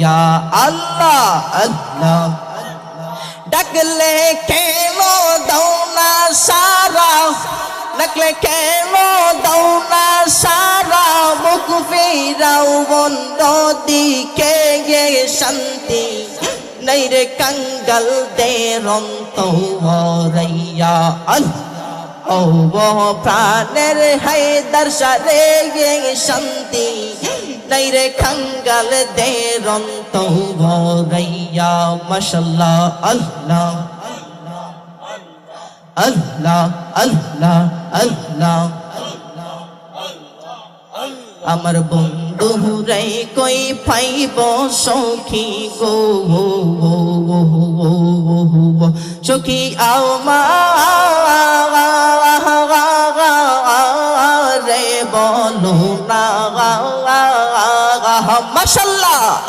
ইয়া আল্লাহ আল্লাহ। ডাকলে কেন দাও না সারা। ডাকলে কেন দাও না সারা। মুখ ফেরাও, বন্ধ দিকে গে শান্তি। নাই রে কঙ্গল দে রন্ত হরাইয়া আল্লাহ। প্রাণের হায়দার সারে শান্তি। নাই রে খঙ্গল দে রন্ত ভরাইয়া মশাল্লাহ, আল্লাহ। আল্লাহ আল্লাহ আল্লাহ। আমার বন্ধু রে কই পাইব সখী গো সখী আও রে বলো না মাশাল্লাহ